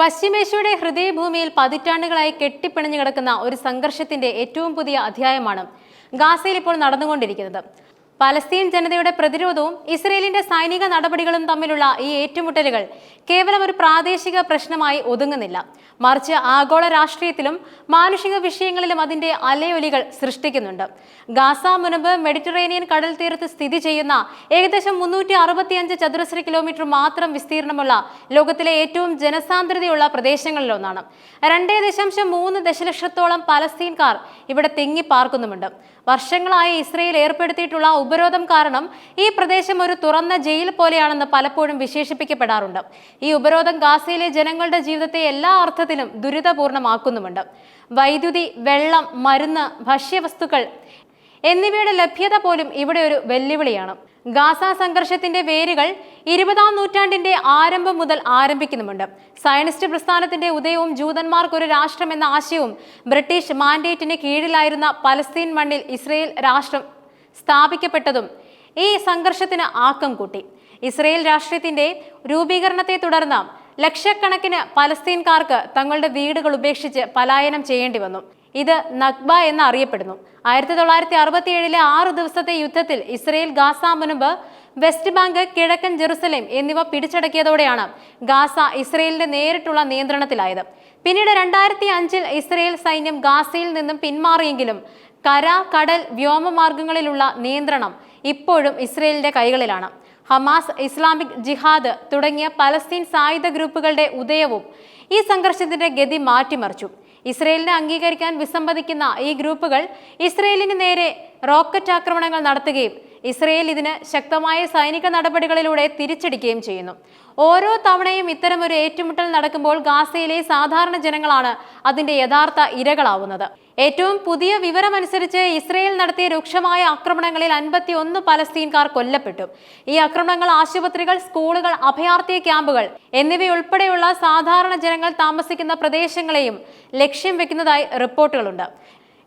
പശ്ചിമേഷ്യയുടെ ഹൃദയഭൂമിയിൽ പതിറ്റാണ്ടുകളായി കെട്ടിപ്പിണഞ്ഞു കിടക്കുന്ന ഒരു സംഘർഷത്തിന്റെ ഏറ്റവും പുതിയ അധ്യായമാണ് ഗാസയിൽ ഇപ്പോൾ നടന്നുകൊണ്ടിരിക്കുന്നത്. പലസ്തീൻ ജനതയുടെ പ്രതിരോധവും ഇസ്രയേലിന്റെ സൈനിക നടപടികളും തമ്മിലുള്ള ഈ ഏറ്റുമുട്ടലുകൾ കേവലം ഒരു പ്രാദേശിക പ്രശ്നമായി ഒതുങ്ങുന്നില്ല. മറിച്ച് ആഗോള രാഷ്ട്രീയത്തിലും മാനുഷിക വിഷയങ്ങളിലും അതിന്റെ അലയൊലികൾ സൃഷ്ടിക്കുന്നുണ്ട്. ഗാസ മുനമ്പ് മെഡിറ്ററേനിയൻ കടൽ തീരത്ത് സ്ഥിതി ചെയ്യുന്ന ഏകദേശം മുന്നൂറ്റി അറുപത്തിയഞ്ച് ചതുരശ്ര കിലോമീറ്റർ മാത്രം വിസ്തീർണമുള്ള ലോകത്തിലെ ഏറ്റവും ജനസാന്ദ്രതയുള്ള പ്രദേശങ്ങളിലൊന്നാണ്. രണ്ടേ ദശാംശം മൂന്ന് ദശലക്ഷത്തോളം പലസ്തീൻകാർ ഇവിടെ തിങ്ങി പാർക്കുന്നുമുണ്ട് വർഷങ്ങളായി ഇസ്രയേൽ ഏർപ്പെടുത്തിയിട്ടുള്ള ഉപരോധം കാരണം ഈ പ്രദേശം ഒരു തുറന്ന ജയിൽ പോലെയാണെന്ന് പലപ്പോഴും വിശേഷിപ്പിക്കപ്പെടാറുണ്ട്. ഈ ഉപരോധം ഗാസയിലെ ജനങ്ങളുടെ ജീവിതത്തെ എല്ലാ അർത്ഥത്തിലും ദുരിതപൂർണമാക്കുന്നുമുണ്ട്. വൈദ്യുതി വെള്ളം മരുന്ന് ഭക്ഷ്യവസ്തുക്കൾ എന്നിവയുടെ ലഭ്യത പോലും ഇവിടെ ഒരു വെല്ലുവിളിയാണ്. ഗാസ സംഘർഷത്തിന്റെ വേരുകൾ ഇരുപതാം നൂറ്റാണ്ടിന്റെ ആരംഭം മുതൽ ആരംഭിക്കുന്നുമുണ്ട്. സയനിസ്റ്റ് പ്രസ്ഥാനത്തിന്റെ ഉദയവും ജൂതന്മാർക്ക് ഒരു രാഷ്ട്രം എന്ന ആശയവും ബ്രിട്ടീഷ് മാൻഡേറ്റിന് കീഴിലായിരുന്ന പലസ്തീൻ മണ്ണിൽ ഇസ്രയേൽ രാഷ്ട്രം സ്ഥാപിക്കപ്പെട്ടതും ഈ സംഘർഷത്തിന് ആക്കം കൂട്ടി. ഇസ്രയേൽ രാഷ്ട്രീയത്തിന്റെ രൂപീകരണത്തെ തുടർന്ന് ലക്ഷക്കണക്കിന് പലസ്തീൻകാർക്ക് തങ്ങളുടെ വീടുകൾ ഉപേക്ഷിച്ച് പലായനം ചെയ്യേണ്ടി വന്നു. ഇത് നഗ്ബ എന്ന് അറിയപ്പെടുന്നു. ആയിരത്തി തൊള്ളായിരത്തി അറുപത്തി ഏഴിലെ ആറ് ദിവസത്തെ യുദ്ധത്തിൽ ഇസ്രയേൽ ഗാസ മുൻപ് വെസ്റ്റ് ബാങ്ക് കിഴക്കൻ ജെറുസലേം എന്നിവ പിടിച്ചടക്കിയതോടെയാണ് ഗാസ ഇസ്രയേലിന്റെ നേരിട്ടുള്ള നിയന്ത്രണത്തിലായത്. പിന്നീട് രണ്ടായിരത്തി അഞ്ചിൽ ഇസ്രയേൽ സൈന്യം ഗാസയിൽ നിന്നും പിന്മാറിയെങ്കിലും കര കടൽ വ്യോമമാർഗങ്ങളിലുള്ള നിയന്ത്രണം ഇപ്പോഴും ഇസ്രയേലിന്റെ കൈകളിലാണ്. ഹമാസ് ഇസ്ലാമിക് ജിഹാദ് തുടങ്ങിയ പലസ്തീൻ സായുധ ഗ്രൂപ്പുകളുടെ ഉദയവും ഈ സംഘർഷത്തിന്റെ ഗതി മാറ്റിമറിച്ചു. ഇസ്രയേലിനെ അംഗീകരിക്കാൻ വിസമ്മതിക്കുന്ന ഈ ഗ്രൂപ്പുകൾ ഇസ്രയേലിന് നേരെ റോക്കറ്റ് ആക്രമണങ്ങൾ നടത്തുകയും ഇസ്രയേൽ ഇതിന് ശക്തമായ സൈനിക നടപടികളിലൂടെ തിരിച്ചടിക്കുകയും ചെയ്യുന്നു. ഓരോ തവണയും ഇത്തരമൊരു ഏറ്റുമുട്ടൽ നടക്കുമ്പോൾ ഗാസയിലെ സാധാരണ ജനങ്ങളാണ് അതിന്റെ യഥാർത്ഥ ഇരകളാവുന്നത്. ഏറ്റവും പുതിയ വിവരമനുസരിച്ച് ഇസ്രയേൽ നടത്തിയ രൂക്ഷമായ ആക്രമണങ്ങളിൽ അൻപത്തി ഒന്ന് പലസ്തീൻകാർ കൊല്ലപ്പെട്ടു. ഈ ആക്രമണങ്ങൾ ആശുപത്രികൾ സ്കൂളുകൾ അഭയാർത്ഥി ക്യാമ്പുകൾ എന്നിവയുൾപ്പെടെയുള്ള സാധാരണ ജനങ്ങൾ താമസിക്കുന്ന പ്രദേശങ്ങളെയും ലക്ഷ്യം വെക്കുന്നതായി റിപ്പോർട്ടുകളുണ്ട്.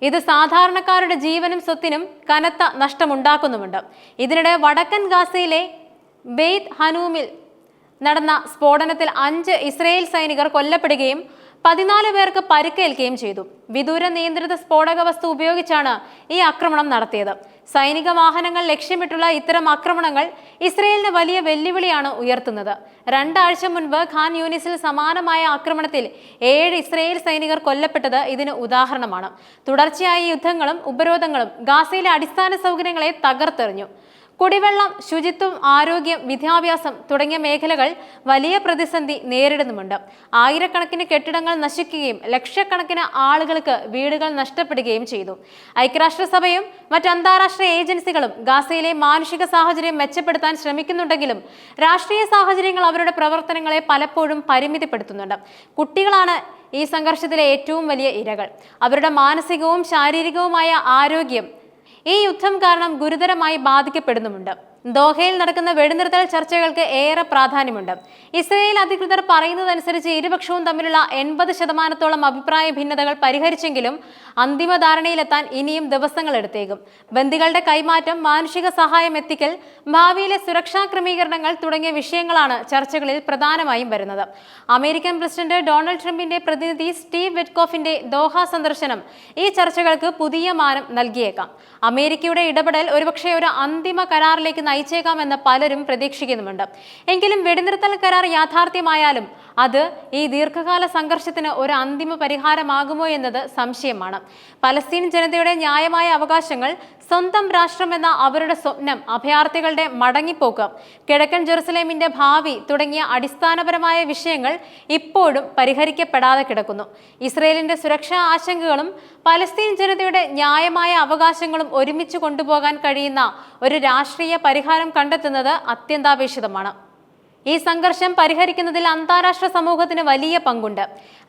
ഇത് സാധാരണക്കാരുടെ ജീവനും സ്വത്തിനും കനത്ത നഷ്ടമുണ്ടാക്കുന്നുമുണ്ട്. ഇതിനിടെ വടക്കൻ ഗാസയിലെ ബെയ്ത്ത് ഹനൂമിൽ നടന്ന സ്ഫോടനത്തിൽ അഞ്ച് ഇസ്രയേൽ സൈനികർ കൊല്ലപ്പെടുകയും പതിനാല് പേർക്ക് പരിക്കേൽക്കുകയും ചെയ്തു. വിദൂര നിയന്ത്രിത സ്ഫോടക വസ്തു ഉപയോഗിച്ചാണ് ഈ ആക്രമണം നടത്തിയത്. സൈനിക വാഹനങ്ങൾ ലക്ഷ്യമിട്ടുള്ള ഇത്തരം ആക്രമണങ്ങൾ ഇസ്രയേലിന് വലിയ വെല്ലുവിളിയാണ് ഉയർത്തുന്നത്. രണ്ടാഴ്ച മുൻപ് ഖാൻ യൂണിസിൽ സമാനമായ ആക്രമണത്തിൽ ഏഴ് ഇസ്രയേൽ സൈനികർ കൊല്ലപ്പെട്ടത് ഇതിന് ഉദാഹരണമാണ്. തുടർച്ചയായ യുദ്ധങ്ങളും ഉപരോധങ്ങളും ഗാസയിലെ അടിസ്ഥാന സൗകര്യങ്ങളെ തകർത്തെറിഞ്ഞു. കുടിവെള്ളം ശുചിത്വം ആരോഗ്യം വിദ്യാഭ്യാസം തുടങ്ങിയ മേഖലകൾ വലിയ പ്രതിസന്ധി നേരിടുന്നുമുണ്ട്. ആയിരക്കണക്കിന് കെട്ടിടങ്ങൾ നശിക്കുകയും ലക്ഷക്കണക്കിന് ആളുകൾക്ക് വീടുകൾ നഷ്ടപ്പെടുകയും ചെയ്തു. ഐക്യരാഷ്ട്രസഭയും മറ്റ് അന്താരാഷ്ട്ര ഏജൻസികളും ഗാസയിലെ മാനുഷിക സാഹചര്യം മെച്ചപ്പെടുത്താൻ ശ്രമിക്കുന്നുണ്ടെങ്കിലും രാഷ്ട്രീയ സാഹചര്യങ്ങൾ അവരുടെ പ്രവർത്തനങ്ങളെ പലപ്പോഴും പരിമിതപ്പെടുത്തുന്നുണ്ട്. കുട്ടികളാണ് ഈ സംഘർഷത്തിലെ ഏറ്റവും വലിയ ഇരകൾ. അവരുടെ മാനസികവും ശാരീരികവുമായ ആരോഗ്യം ഈ യുദ്ധം കാരണം ഗുരുതരമായി ബാധിക്കപ്പെടുന്നുമുണ്ട്. ദോഹയിൽ നടക്കുന്ന വെടിനിർത്തൽ ചർച്ചകൾക്ക് ഏറെ പ്രാധാന്യമുണ്ട്. ഇസ്രയേൽ അധികൃതർ പറയുന്നതനുസരിച്ച് ഇരുപക്ഷവും തമ്മിലുള്ള എൺപത് ശതമാനത്തോളം അഭിപ്രായ ഭിന്നതകൾ പരിഹരിച്ചെങ്കിലും അന്തിമ ധാരണയിലെത്താൻ ഇനിയും ദിവസങ്ങൾ എടുത്തേക്കും. ബന്ദികളുടെ കൈമാറ്റം മാനുഷിക സഹായം എത്തിക്കൽ ഭാവിയിലെ സുരക്ഷാ ക്രമീകരണങ്ങൾ തുടങ്ങിയ വിഷയങ്ങളാണ് ചർച്ചകളിൽ പ്രധാനമായും വരുന്നത്. അമേരിക്കൻ പ്രസിഡന്റ് ഡൊണാൾഡ് ട്രംപിന്റെ പ്രതിനിധി സ്റ്റീവ് വെറ്റ്കോഫിന്റെ ദോഹ സന്ദർശനം ഈ ചർച്ചകൾക്ക് പുതിയ മാനം നൽകിയേക്കാം. അമേരിക്കയുടെ ഇടപെടൽ ഒരുപക്ഷെ ഒരു അന്തിമ കരാറിലേക്ക് നയിച്ചേക്കാമെന്ന് പലരും പ്രതീക്ഷിക്കുന്നുമുണ്ട്. എങ്കിലും വെടിനിർത്തൽ കരാർ യാഥാർത്ഥ്യമായാലും അത് ഈ ദീർഘകാല സംഘർഷത്തിന് ഒരു അന്തിമ പരിഹാരമാകുമോ എന്നത് സംശയമാണ്. പലസ്തീൻ ജനതയുടെ ന്യായമായ അവകാശങ്ങൾ സ്വന്തം രാഷ്ട്രമെന്ന അവരുടെ സ്വപ്നം അഭയാർത്ഥികളുടെ മടങ്ങിപ്പോക്ക് കിഴക്കൻ ജെറുസലേമിന്റെ ഭാവി തുടങ്ങിയ അടിസ്ഥാനപരമായ വിഷയങ്ങൾ ഇപ്പോഴും പരിഹരിക്കപ്പെടാതെ കിടക്കുന്നു. ഇസ്രയേലിന്റെ സുരക്ഷാ ആശങ്കകളും പലസ്തീൻ ജനതയുടെ ന്യായമായ അവകാശങ്ങളും ഒരുമിച്ച് കൊണ്ടുപോകാൻ കഴിയുന്ന ഒരു രാഷ്ട്രീയ പരിഹാരം കണ്ടെത്തുന്നത് അത്യന്താപേക്ഷിതമാണ്. ഈ സംഘർഷം പരിഹരിക്കുന്നതിൽ അന്താരാഷ്ട്ര സമൂഹത്തിന് വലിയ പങ്കുണ്ട്.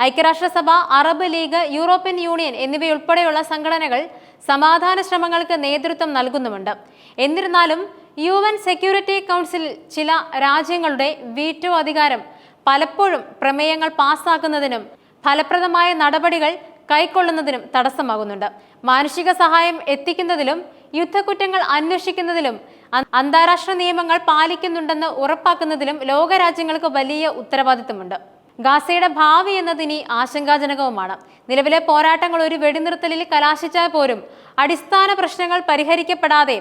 ഐക്യരാഷ്ട്രസഭ അറബ് ലീഗ് യൂറോപ്യൻ യൂണിയൻ എന്നിവയുൾപ്പെടെയുള്ള സംഘടനകൾ സമാധാന ശ്രമങ്ങൾക്ക് നേതൃത്വം നൽകുന്നുമുണ്ട്. എന്നിരുന്നാലും യു എൻ സെക്യൂരിറ്റി കൗൺസിൽ ചില രാജ്യങ്ങളുടെ വീറ്റോ അധികാരം പലപ്പോഴും പ്രമേയങ്ങൾ പാസ്സാക്കുന്നതിനും ഫലപ്രദമായ നടപടികൾ കൈക്കൊള്ളുന്നതിനും തടസ്സമാകുന്നുണ്ട്. മാനുഷിക സഹായം എത്തിക്കുന്നതിലും യുദ്ധക്കുറ്റങ്ങൾ അന്വേഷിക്കുന്നതിലും അന്താരാഷ്ട്ര നിയമങ്ങൾ പാലിക്കുന്നുണ്ടെന്ന് ഉറപ്പാക്കുന്നതിലും ലോകരാജ്യങ്ങൾക്ക് വലിയ ഉത്തരവാദിത്തമുണ്ട്. ഗാസയുടെ ഭാവി എന്നതിനി ആശങ്കാജനകവുമാണ്. നിലവിലെ പോരാട്ടങ്ങൾ ഒരു വെടിനിർത്തലിൽ കലാശിച്ചാൽ പോലും അടിസ്ഥാന പ്രശ്നങ്ങൾ പരിഹരിക്കപ്പെടാതെ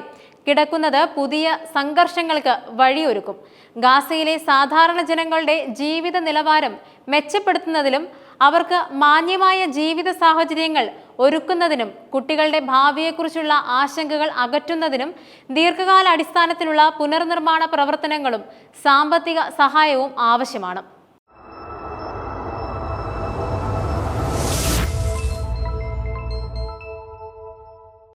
കിടക്കുന്നത് പുതിയ സംഘർഷങ്ങൾക്ക് വഴിയൊരുക്കും. ഗാസയിലെ സാധാരണ ജനങ്ങളുടെ ജീവിത നിലവാരം മെച്ചപ്പെടുത്തുന്നതിലും അവർക്ക് മാന്യമായ ജീവിത സാഹചര്യങ്ങൾ ഒരുക്കുന്നതിനും കുട്ടികളുടെ ഭാവിയെക്കുറിച്ചുള്ള ആശങ്കകൾ അകറ്റുന്നതിനും ദീർഘകാല അടിസ്ഥാനത്തിലുള്ള പുനർനിർമ്മാണ പ്രവർത്തനങ്ങളും സാമ്പത്തിക സഹായവും ആവശ്യമാണ്.